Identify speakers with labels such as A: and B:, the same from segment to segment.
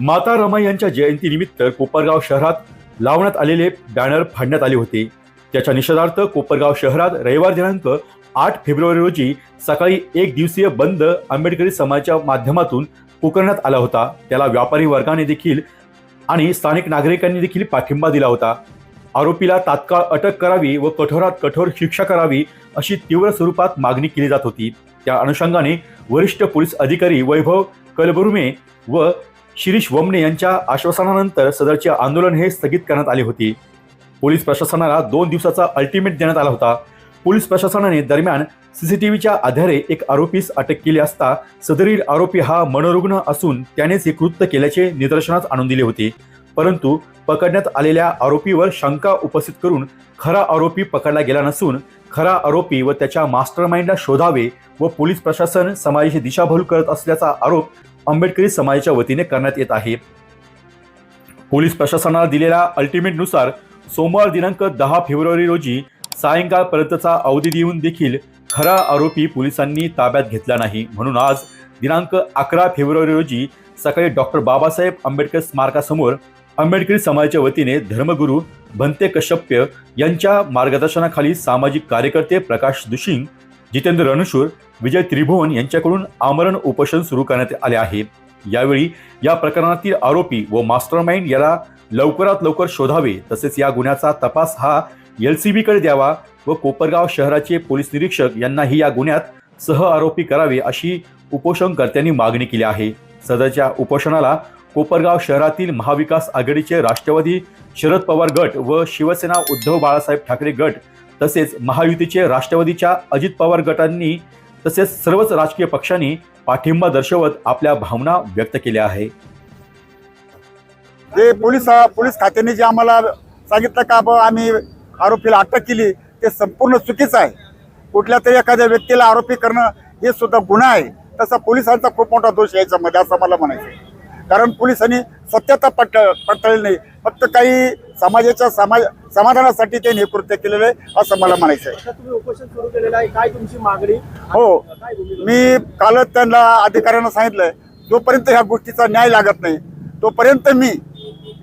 A: माता रमाई यांच्या जयंतीनिमित्त कोपरगाव शहरात लावण्यात आलेले बॅनर फाडण्यात आले होते. त्याच्या निषेधार्थ कोपरगाव शहरात रविवार दिनांक आठ फेब्रुवारी रोजी सकाळी एक दिवसीय बंद आंबेडकरी समाजाच्या माध्यमातून पुकारण्यात आला होता. त्याला व्यापारी वर्गाने देखील आणि स्थानिक नागरिकांनी देखील पाठिंबा दिला होता. आरोपीला तात्काळ अटक करावी व कठोरात कठोर शिक्षा करावी अशी तीव्र स्वरूपात मागणी केली जात होती. त्या अनुषंगाने वरिष्ठ पोलीस अधिकारी वैभव कलबुर्मे व शिरीष वमने यांच्या आश्वासनानंतर सदरचे आंदोलन हे स्थगित करण्यात आले होते. पोलीस प्रशासनाला दोन दिवसाचा अल्टिमेट देण्यात आला होता. पोलीस प्रशासनाने दरम्यान सीसीटीव्हीच्या आधारे एक आरोपीस अटक केली असता सदरील आरोपी हा मनोरुग्ण असून त्यानेच हे कृत्य केल्याचे निदर्शनास आणून दिले होते. परंतु पकडण्यात आलेल्या आरोपीवर शंका उपस्थित करून खरा आरोपी पकडला गेला नसून खरा आरोपी व त्याच्या मास्टरमाइंडला शोधावे व पोलीस प्रशासन समाजाची दिशाभूल करत असल्याचा आरोप आंबेडकरी समाजाच्या वतीने करण्यात येत आहे. पोलीस प्रशासनाला दिलेल्या अल्टिमेटनुसार सोमवार दिनांक दहा फेब्रुवारी रोजी सायंकाळपर्यंतचा अवधी देऊन देखील खरा आरोपी पोलिसांनी ताब्यात घेतला नाही. म्हणून आज दिनांक अकरा फेब्रुवारी रोजी सकाळी डॉक्टर बाबासाहेब आंबेडकर स्मारकासमोर आंबेडकरी समाजाच्या वतीने धर्मगुरू भंते कश्यप्य यांच्या मार्गदर्शनाखाली सामाजिक कार्यकर्ते प्रकाश दुशिंग जितेंद्र रणशूर विजय त्रिभुवन यांच्याकडून आमरण उपोषण सुरू करण्यात आले आहे. यावेळी या प्रकरणातील आरोपी व मास्टरमाइंड याला लवकरात लवकर शोधावे तसेच या गुन्ह्याचा तपास हा एल सी बीकडे द्यावा व कोपरगाव शहराचे पोलीस निरीक्षक यांनाही या गुन्ह्यात सह आरोपी करावे अशी उपोषणकर्त्यांनी मागणी केली आहे. सदरच्या उपोषणाला कोपरगाव शहरातील महाविकास आघाडीचे राष्ट्रवादी शरद पवार गट व शिवसेना उद्धव बाळासाहेब ठाकरे गट तसेच महायुतीचे राष्ट्रवादीच्या अजित पवार गटांनी तसेच सर्वच राजकीय पक्षांनी पाठिंबा दर्शवत आपल्या भावना व्यक्त केल्या आहे.
B: जे पोलीस पोलीस खात्याने जे आम्हाला सांगितलं का आम्ही आरोपीला अटक केली ते संपूर्ण चुकीचं आहे. कुठल्या तरी एखाद्या व्यक्तीला आरोपी करणं हे सुद्धा गुन्हा आहे. तसा पोलिसांचा खूप मोठा दोष यायचा मध्ये असं मला म्हणायचं आहे. कारण पोलिसांनी सत्यता पट पडताळली नाही. फक्त काही समाजाच्या समाज समाधानासाठी त्यांनी हे कृत्य केलेलं आहे असं मला म्हणायचं आहे.
C: आता तुम्ही उपोषण सुरू केलेलं आहे? काय तुमची मागणी?
B: हो? मी कालच त्यांना अधिकाऱ्यांना सांगितलंय जोपर्यंत ह्या गोष्टीचा न्याय लागत नाही तोपर्यंत मी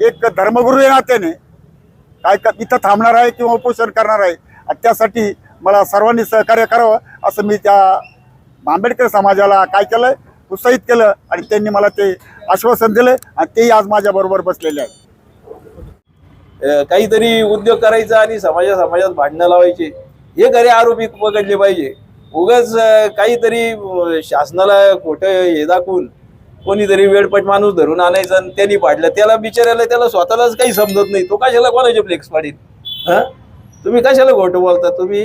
B: एक धर्मगुरू या नात्याने काय का इथं थांबणार आहे किंवा उपोषण करणार आहे आणि त्यासाठी मला सर्वांनी सहकार्य करावं असं मी त्या आंबेडकर समाजाला काय केलंय उत्साहित केलं आणि त्यांनी मला ते आश्वासन दिलं आणि तेही आज माझ्याबरोबर बसलेले आहेत.
D: अ, काहीतरी उद्योग करायचा आणि समाजा समाजात भांडणं लावायचे. हे खरे आरोपी पकडले पाहिजे. उगाच काहीतरी शासनाला खोटं हे दाखवून कोणीतरी वेडपट माणूस धरून आणायचा आणि त्यांनी पाडलं. त्याला बिचारायला त्याला स्वतःलाच काही समजत नाही. तो कशाला कोणाचे फ्लेक्स पाडील हा? तुम्ही कशाला खोटं बोलता? तुम्ही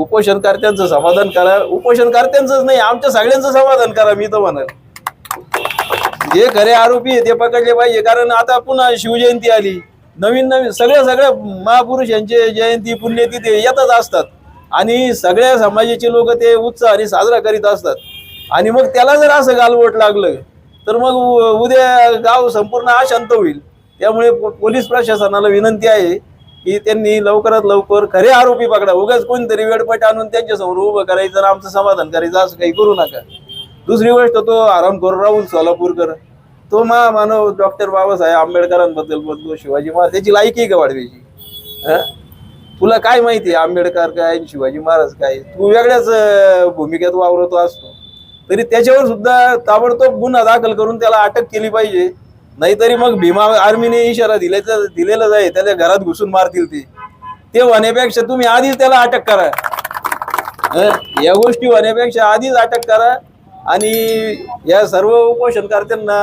D: उपोषणकर्त्यांचं समाधान करा. उपोषणकर्त्यांचंच नाही आमच्या सगळ्यांचं समाधान करा मी तर म्हणाल. जे खरे आरोपी आहे ते पकडले पाहिजे. कारण आता पुन्हा शिवजयंती आली. नवीन नवीन सगळ्या सगळ्या महापुरुष यांचे जयंती पुण्यतिथी येतच असतात. आणि सगळ्या समाजाचे लोक ते उत्साहाने साजरा करीत असतात. आणि मग त्याला जर असं गालबोट लागलं तर मग उ- उद्या गाव संपूर्ण अशांत होईल. त्यामुळे पोलीस प्रशासनाला विनंती आहे की त्यांनी लवकरात लवकर खरे आरोपी पकडा. उगाच कोणतरी वेडपट आणून त्यांच्यासमोर उभं करायचं आमचं समाधान करायचं असं काही करू नका. दुसरी गोष्ट तो आरामखोर राहुल सोलापूरकर. तो मा मानव डॉक्टर बाबासाहेब आंबेडकरांबद्दल बोलतो शिवाजी महाराज त्याची लायकी आहे का वाढवायची? तुला काय माहिती आहे आंबेडकर काय शिवाजी महाराज काय? तू वेगळ्याच भूमिकेत वावरतो असतो. तरी त्याच्यावर सुद्धा ताबडतोब गुन्हा दाखल करून त्याला अटक केली पाहिजे. नाहीतरी मग भीमा आर्मीने इशारा दिल्याचा दिलेलाच आहे त्याच्या घरात घुसून मारतील ते. ते होण्यापेक्षा तुम्ही आधीच त्याला अटक करा. या गोष्टी होण्यापेक्षा आधीच अटक करा आणि या सर्व उपोषणकर्त्यांना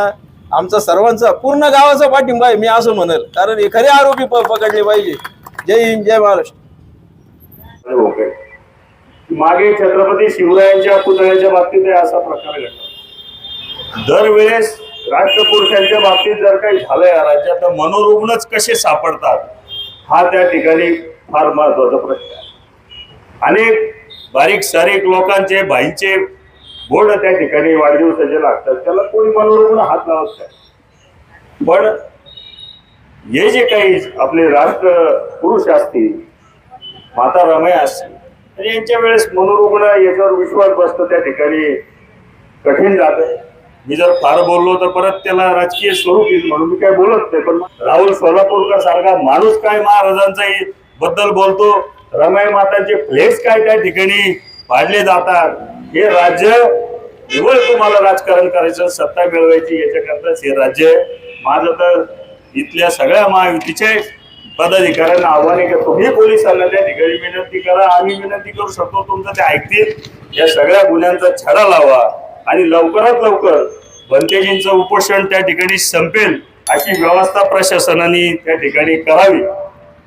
D: आमचा सर्वांचा पूर्ण गावाचा पाठिंबा आहे मी असं म्हणेल. कारण हे खरे आरोपी पकडले पाहिजे. जय हिंद जय महाराष्ट्र.
E: ओके. मागे छत्रपती शिवरायांच्या पुतळ्याच्या बाबतीत असा प्रकार घडला दरवेळेस राष्ट्रपुरुषांच्या बाबतीत जर काही झालंय या राज्यात तर मनोरुग्णच कसे सापडतात हा त्या ठिकाणी फार महत्त्वाचा प्रश्न आहे. अनेक बारीक सारीक लोकांचे भाईंचे बोर्ड त्या ठिकाणी वाढदिवसाचे लागतात त्याला कोणी मनोरुग्ण हात लावत नाही. पण हे जे काही आपले राष्ट्र पुरुष असतील माता रमया असतील तर यांच्या वेळेस मनोरुग्ण याच्यावर विश्वास बसतो त्या ठिकाणी कठीण जात. मी जर फार बोललो तर परत त्याला राजकीय स्वरूप येईल म्हणून मी काय बोलत नाही पण राहुल सोलापूरकर सारखा माणूस काय महाराजांचा बद्दल बोलतो? रमाई मातांचे फ्लेक्स काय त्या ठिकाणी पाडले जातात? हे राज्य निवड तुम्हाला राजकारण करायचं सत्ता मिळवायची याच्याकरताच हे राज्य आहे. माझं तर इथल्या सगळ्या महायुतीचे पदाधिकाऱ्यांना आव्हान आहे की तुम्ही पोलिसांना त्या ठिकाणी विनंती करा आम्ही विनंती करू शकतो तुमचं ते ऐकतील या सगळ्या गुन्ह्यांचा छडा लावा आणि लवकरात लवकर बनतेजींचं उपोषण त्या ठिकाणी संपेल अशी व्यवस्था प्रशासनाने त्या ठिकाणी करावी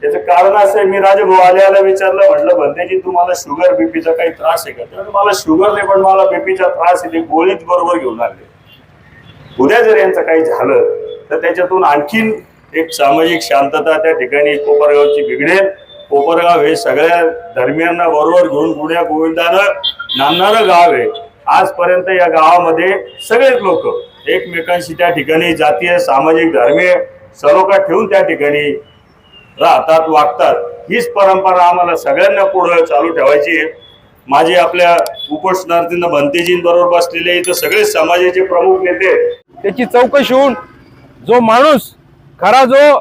E: त्याचं कारण असं आहे मी राजभाऊ आल्याला विचारलं म्हटलं भंतेजी तुम्हाला शुगर बीपीचा काही त्रास आहे का? तर मला शुगर नाही पण मला बीपीचा त्रास आहे ते बरोबर घेऊन आले. उद्या जर यांचं काही झालं तर त्याच्यातून आणखीन एक सामाजिक शांतता त्या ठिकाणी कोपरगावची बिघडेल. कोपरगाव हे सगळ्या धर्मियांना बरोबर घेऊन गुण्या गोविंदानं नांदणारं गाव आहे. आजपर्यंत या गावामध्ये सगळेच लोक एकमेकांशी त्या ठिकाणी जातीय सामाजिक धर्मीय सलोखा ठेवून त्या ठिकाणी राहतात वागतात हीच परंपरा आम्हाला सगळ्यांना पुढं चालू ठेवायची आहे. माझे आपल्या उपोषणार्थींना भंतेजींबरोबर बसलेले इथं सगळे समाजाचे प्रमुख नेते.
F: त्याची चौकशी होऊन जो माणूस खरा जो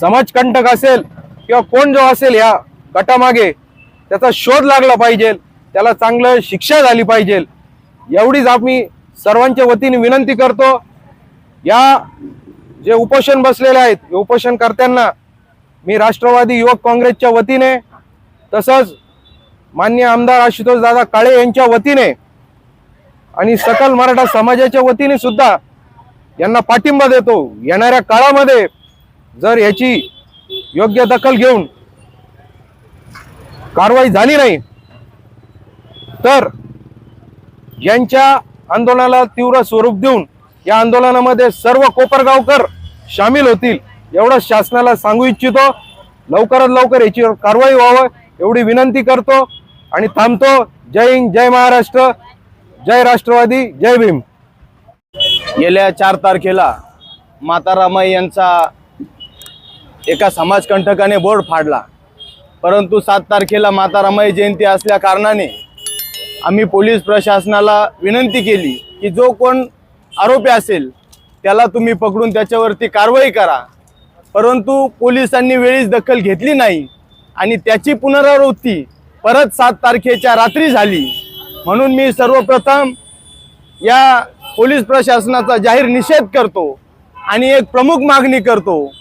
F: समाजकंटक असेल किंवा कोण जो असेल या गटामागे त्याचा शोध लागला पाहिजे त्याला चांगलं शिक्षा झाली पाहिजे. एवढीच आम्ही सर्वांच्या वतीने विनंती करतो. या जे उपोषण बसलेले आहेत उपोषण उपोषणकर्त्यांना मी राष्ट्रवादी युवक काँग्रेसच्या वतीने तसंच मान्य आमदार आशुतोष दादा काळे यांच्या वतीने आणि सकल मराठा समाजाच्या वतीने सुद्धा यांना पाठिंबा देतो. येणाऱ्या काळामध्ये जर याची योग्य दखल घेऊन कारवाई झाली नाही तर यांच्या आंदोलनाला तीव्र स्वरूप देऊन या आंदोलनामध्ये सर्व कोपरगावकर सामील होतील. एवढं शासनाला सांगू इच्छितो लवकरात लवकर याची कारवाई व्हावं एवढी विनंती करतो आणि थांबतो. जय हिंद जय महाराष्ट्र जय राष्ट्रवादी जय भीम.
G: गेल्या चार तारखेला माता रामाई यांचा एका समाजकंटकाने बोर्ड फाडला. परंतु सात तारखेला माता रामाई जयंती असल्या कारणाने आम्ही पोलीस प्रशासनाला विनंती केली की जो कोण आरोपी असेल त्याला तुम्ही पकडून त्याच्यावरती कारवाई करा. परंतु पोलिसांनी वेळीच दखल घेतली नाही आणि त्याची पुनरावृत्ती परत सात तारखेच्या रात्री झाली. म्हणून मी सर्वप्रथम या पोलीस प्रशासनाचा जाहीर निषेध करतो आणि एक प्रमुख मागणी करतो.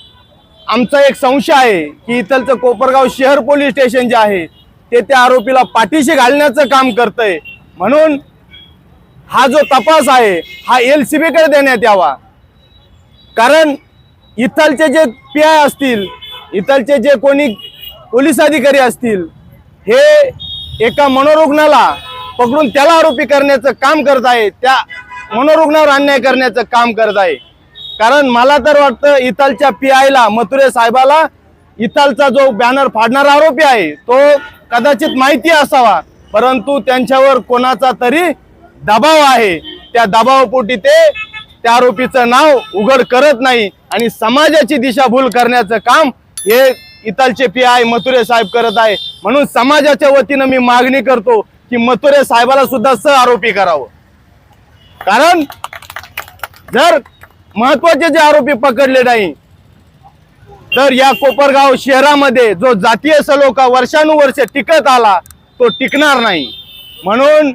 G: आमचा एक संशय आहे की इथलचं कोपरगाव शहर पोलीस स्टेशन जे आहे ते त्या आरोपीला पाठीशी घालण्याचं काम करतंय. म्हणून हा जो तपास आहे हा एल सी बीकडे देण्यात यावा. कारण इथलचे जे पी आय असतील इथलचे जे कोणी पोलीस अधिकारी असतील हे एका मनोरुग्णाला पकडून त्याला आरोपी करण्याचं काम करत आहे त्या मनोरुग्णावर अन्याय करण्याचं काम करत आहे. कारण मला तर वाटतं इथलच्या पी आयला मथुरे साहेबाला इथलचा जो बॅनर फाडणारा आरोपी आहे तो कदाचित माहिती असावा. परंतु त्यांच्यावर कोणाचा तरी दबाव आहे. त्या दबावापोटी ते त्या आरोपीचं नाव उघड करत नाही आणि समाजाची दिशाभूल करण्याचं काम हे इथलचे पी आय मथुरे साहेब करत आहे. म्हणून समाजाच्या वतीनं मी मागणी करतो की मथुरे साहेबाला सुद्धा सह आरोपी करावं. कारण जर महत्त्वाचे जे आरोपी पकडले नाही तर या कोपरगाव शहरामध्ये जो जातीय सलोखा वर्षानुवर्षे टिकत आला तो टिकणार नाही. म्हणून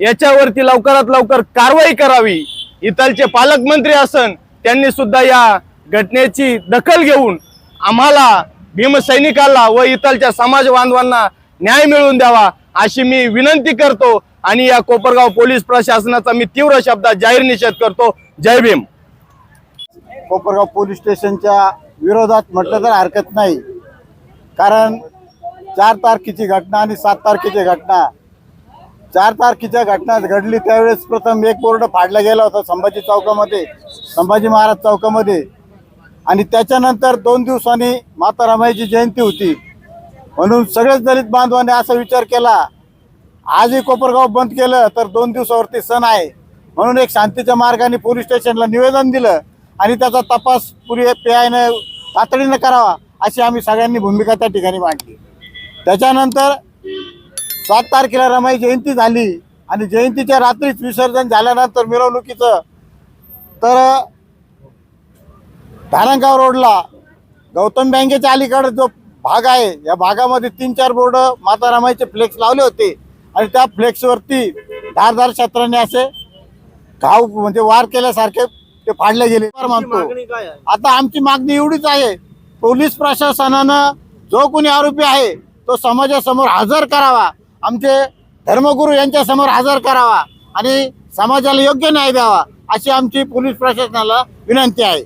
G: याच्यावरती लवकरात लवकर कारवाई करावी. इथलचे पालकमंत्री असन त्यांनी सुद्धा या घटनेची दखल घेऊन आम्हाला भीमसैनिकाला व इथलच्या समाज बांधवांना न्याय मिळवून द्यावा अशी मी विनंती करतो आणि या कोपरगाव पोलीस प्रशासनाचा मी तीव्र शब्दात जाहीर निषेध करतो. जय भीम.
B: कोपरगाव पोलीस स्टेशनच्या विरोधात म्हटलं तर हरकत नाही. कारण चार तारखेची घटना आणि सात तारखेची घटना चार तारखेच्या घटना घडली त्यावेळेस प्रथम एक बोर्ड फाडला गेला होता संभाजी चौकामध्ये संभाजी महाराज चौकामध्ये. आणि त्याच्यानंतर दोन दिवसांनी माता रमाईची जयंती होती. म्हणून सगळेच दलित बांधवांनी असा विचार केला आजही कोपरगाव बंद केलं तर दोन दिवसावरती सण आहे. म्हणून एक शांतीच्या मार्गाने पोलीस स्टेशनला निवेदन दिलं आणि त्याचा तपास पुरी पी आयनं तातडीनं करावा अशी आम्ही सगळ्यांनी भूमिका त्या ठिकाणी मांडली. त्याच्यानंतर सात तारखेला रमाई जयंती झाली आणि जयंतीच्या रात्रीच विसर्जन झाल्यानंतर मिरवणुकीचं तर धारणगाव रोडला गौतम बँकेच्या अलीकडे जो भाग आहे या भागामध्ये तीन चार बोर्ड माता रामाचे फ्लेक्स लावले होते आणि त्या फ्लेक्सवरती धारदार शस्त्राने असे घाव म्हणजे वार केल्यासारखे ते फाडले गेले. मानतो आता आमची मागणी एवढीच आहे पोलीस प्रशासनानं जो कोणी आरोपी आहे तो समाजासमोर हजर करावा. आमचे धर्मगुरू यांच्यासमोर हजर करावा आणि समाजाला योग्य न्याय द्यावा अशी आमची पोलीस प्रशासनाला विनंती आहे.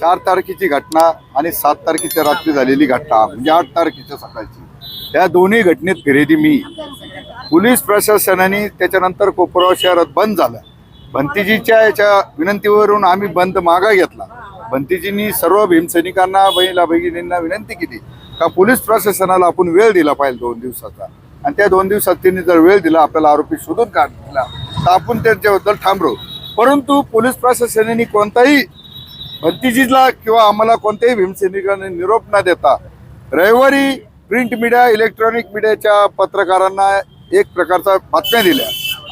H: चार तारखेची घटना आणि सात तारखेच्या रात्री झालेली घटना म्हणजे आठ तारखेच्या सकाळची. त्या दोन्ही घटनेत फिरेदी मी. पोलीस प्रशासनाने त्याच्यानंतर कोपराव शहरात बंद झालं. भंतीजीच्या याच्या विनंतीवरून आम्ही बंद मागा घेतला. भंतीजींनी सर्व भीमसैनिकांना बहिणीला भगिनींना विनंती केली. का पोलीस प्रशासनाला आपण वेळ दिला पाहिजे दोन दिवसाचा? आणि त्या दोन दिवसात त्यांनी जर वेळ दिला आपल्याला आरोपी शोधून काढला तर आपण त्यांच्याबद्दल थांबलो परंतु पोलीस प्रशासनाने कोणताही भंतीजीला किंवा आम्हाला कोणत्याही भीमसैनिकाने निरोप न देता रविवारी प्रिंट मीडिया इलेक्ट्रॉनिक मीडियाच्या पत्रकारांना एक प्रकारचा बातम्या दिल्या.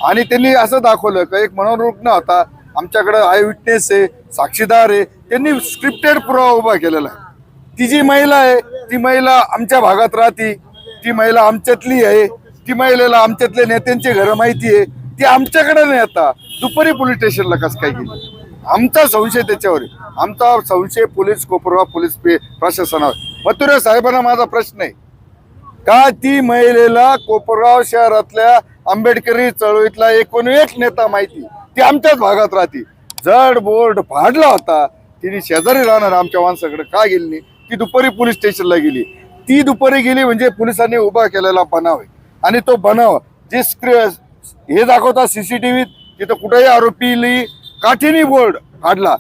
H: आणि त्यांनी असं दाखवलं का एक मनोरुग्ण होता. आमच्याकडं आय विटनेस आहे साक्षीदार आहे. त्यांनी स्क्रिप्टेड पुरावा उभा केलेला आहे. ती जी महिला आहे ती महिला आमच्या भागात राहते. ती महिला आमच्यातली आहे ती महिलेला आमच्यातल्या नेत्यांची घरं माहिती आहे ती आमच्याकडे नाही आता. दुपारी पोलीस स्टेशनला कसं काय गेली? आमचा संशय त्याच्यावर आहे. आमचा संशय पोलीस कोपरवा पोलीस प्रशासनावर. मथुरे साहेबांना माझा प्रश्न आहे. का ती महिलेला कोपरगाव शहरातल्या आंबेडकरी चळवळीतला एकूण एक नेता माहिती ती आमच्याच भागात राहते. जड बोर्ड फाडला होता. तिने शेजारी राहणार आमच्या माणसाकडे. का गेली नाही? ती दुपारी पोलीस स्टेशनला गेली. ती दुपारी गेली म्हणजे पोलिसांनी उभा केलेला बनाव आहे. आणि तो बनाव जे स्क्रि हे दाखवता सीसीटीव्हीत तिथं कुठेही आरोपीली काठीनी बोर्ड काढला.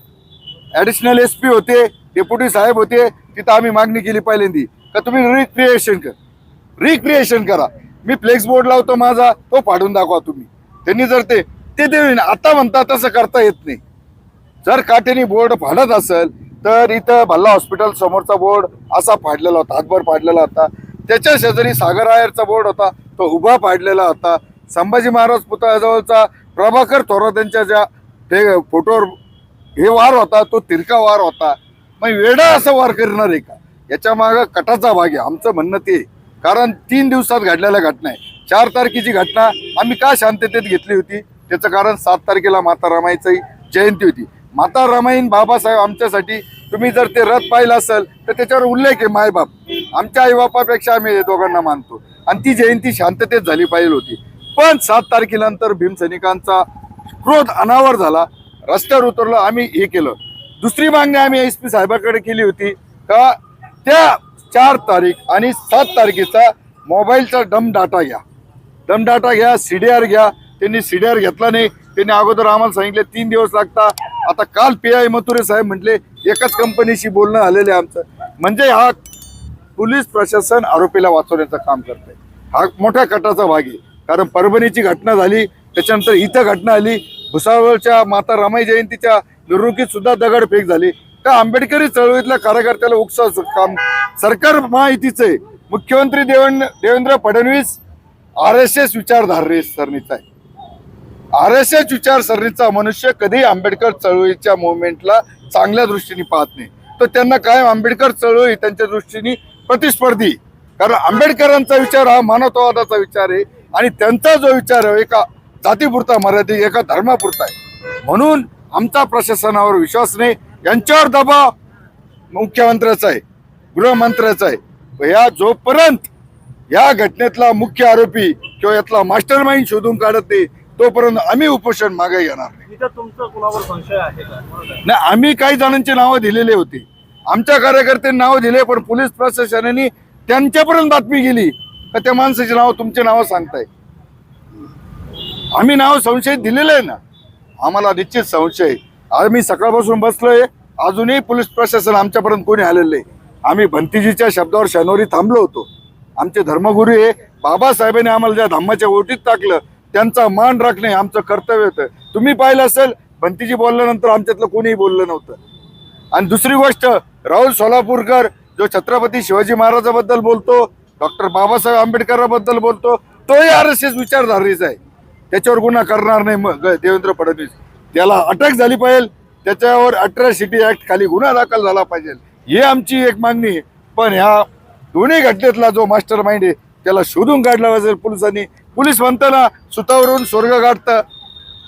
H: ऍडिशनल एस पी होते डेप्युटी साहेब होते तिथं आम्ही मागणी केली पहिल्यांदी. का तुम्ही रिक्रिएशन कर. रिक्रिएशन करा. मी फ्लेक्स बोर्ड लावतो माझा तो फाडून दाखवा तुम्ही. त्यांनी जर ते ते आता म्हणता तसं करता येत नाही. जर काटेनी बोर्ड फाडत असेल तर इथं भल्ला हॉस्पिटल समोरचा बोर्ड असा पाडलेला होता हातभर पाडलेला होता. त्याच्या शेजारी सागर आयरचा बोर्ड होता तो उभा पाडलेला होता. संभाजी महाराज पुतळ्याजवळचा प्रभाकर थोरात यांच्या ज्या ते फोटोवर हे वार होता तो तिरका वार होता. मग वेडा असं वार करणार आहे का? याच्या मागं कटाचा भाग आहे आमचं म्हणणं ते कारण तीन दिवसात घडलेल्या घटना आहे. चार तारखेची घटना आम्ही का शांततेत घेतली होती? त्याचं कारण सात तारखेला माता रमाईची जयंती होती. माता रमाईन बाबासाहेब आमच्यासाठी तुम्ही जर ते रथ पाहिलं असेल तर त्याच्यावर उल्लेख आहे मायबाप. आमच्या आईबापापेक्षा आम्ही दोघांना मानतो. आणि ती जयंती शांततेत झाली पाहिजे होती. पण सात तारखेनंतर भीमसैनिकांचा क्रोध अनावर झाला. रस्त्यावर उतरलो आम्ही हे केलं. दुसरी मागणी आम्ही एस पी साहेबाकडे केली होती का त्या चार तारीख आणि सात तारखेचा मोबाईलचा डम डाटा घ्या. डम डाटा घ्या सी डी आर घ्या. त्यांनी सी डी आर घेतला नाही. त्यांनी अगोदर आम्हाला सांगितले तीन दिवस लागता. आता काल पी आय मथुरे साहेब म्हटले एकाच कंपनीशी बोलणं आलेलं आहे आमचं. म्हणजे हा पोलीस प्रशासन आरोपीला वाचवण्याचं काम करत हा मोठ्या कटाचा भाग आहे. कारण परभणीची घटना झाली त्याच्यानंतर इथं घटना आली भुसावळच्या माता रमाई जयंतीच्या मिरवणुकीत सुद्धा दगडफेक झाली. त्या आंबेडकरी चळवळीतल्या कार्यकर्त्याला उकसा काम? सरकार माहितीचं आहे. मुख्यमंत्री Devendra Devendra Fadnavis R S S विचारधारे सरणीचा आहे. आर एस एस विचारसरणीचा मनुष्य कधी आंबेडकर चळवळीच्या मुवमेंटला चांगल्या दृष्टीने पाहत नाही. तर त्यांना कायम आंबेडकर चळवळी त्यांच्या दृष्टीने प्रतिस्पर्धी. कारण आंबेडकरांचा विचार हा मानवतावादाचा विचार आहे आणि त्यांचा जो विचार आहे एका जातीपुरता मर्यादित एका धर्मापुरता आहे. म्हणून आमचा प्रशासनावर विश्वास नाही. यांच्यावर दबाव मुख्यमंत्र्याचा आहे गृहमंत्र्याचा आहे. या जोपर्यंत या घटनेतला मुख्य आरोपी किंवा यातला मास्टर माइंड शोधून काढत नाही तोपर्यंत आम्ही उपोषण मागे घेणार नाही. आम्ही काही जणांची नावं दिलेली होती. आमच्या कार्यकर्त्यांनी नावं दिले पण पोलीस प्रशासनाने त्यांच्यापर्यंत बातमी गेली का त्या माणसाची नावं तुमची नावं सांगताय? आम्ही नाव संशय दिलेलं आहे ना. आम्हाला निश्चित संशय. आम्ही सकाळपासून बसलोय. अजूनही पोलीस प्रशासन आमच्यापर्यंत कोणी आलेलं नाही. आम्ही भंतीजीच्या शब्दावर शनिवारी थांबलो होतो. आमचे धर्मगुरू हे बाबासाहेबांनी आम्हाला ज्या धम्माच्या ओटीत टाकलं त्यांचा मान राखणे आमचं कर्तव्य होतं. तुम्ही पाहिलं असेल भंतीजी बोलल्यानंतर आमच्यातलं कोणीही बोललं नव्हतं. आणि दुसरी गोष्ट राहुल सोलापूरकर जो छत्रपती शिवाजी महाराजाबद्दल बोलतो डॉक्टर बाबासाहेब आंबेडकरांबद्दल बोलतो तोही आर एस एस विचारधारेचा आहे. त्याच्यावर गुन्हा करणार नाही मग देवेंद्र फडणवीस. त्याला अटक झाली पाहिजे त्याच्यावर अट्रॅसिटी ऍक्ट खाली गुन्हा दाखल झाला पाहिजे. ही आमची एक मागणी आहे. पण ह्या दोन्ही घटनेतला जो मास्टर माइंड आहे त्याला शोधून काढला पाहिजे पोलिसांनी पोलीस म्हणताना सुतावरून स्वर्ग गाठतं.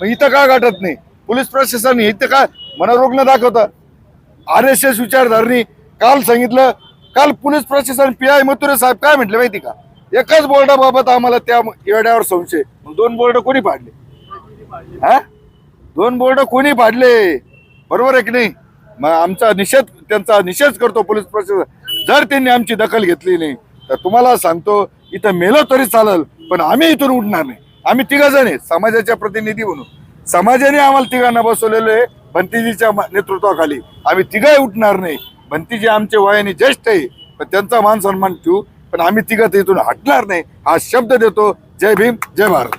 H: मग इथं का गाठत नाही? पोलीस प्रशासन इथं का मनोरुग्ण दाखवतं? आर एस एस विचारधारणी काल सांगितलं काल पोलीस प्रशासन पी आय मथुरे साहेब काय म्हटले माहिती का? एकाच बोर्डाबाबत आम्हाला त्या येड्यावर संशय. मग दोन बोर्ड कोणी पाडले? हा? दोन बोर्ड कोणी पाडले? बरोबर आहे की नाही? मग आमचा निषेध त्यांचा निषेध करतो पोलीस प्रशासन. जर त्यांनी आमची दखल घेतली नाही तर तुम्हाला सांगतो इथं मेलं तरी चालेल. पण आम्ही इथून उठणार नाही. आम्ही तिघ जण आहे समाजाच्या प्रतिनिधी म्हणून. समाजाने आम्हाला तिघांना बसवलेलं आहे भंतीजीच्या नेतृत्वाखाली. आम्ही तिघाही उठणार नाही. भंतीजी आमचे वयाने ज्येष्ठ आहे पण त्यांचा मान सन्मान ठेवू. पण आम्ही तिघं तर इथून हटणार नाही. हा शब्द देतो जय भीम जय भारत.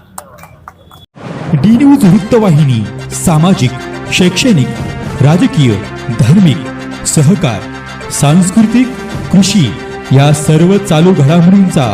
A: डी न्यूज वृत्तवाहिनी सामाजिक शैक्षणिक राजकीय धार्मिक सहकार सांस्कृतिक कृषी या सर्व चालू घडामोडींचा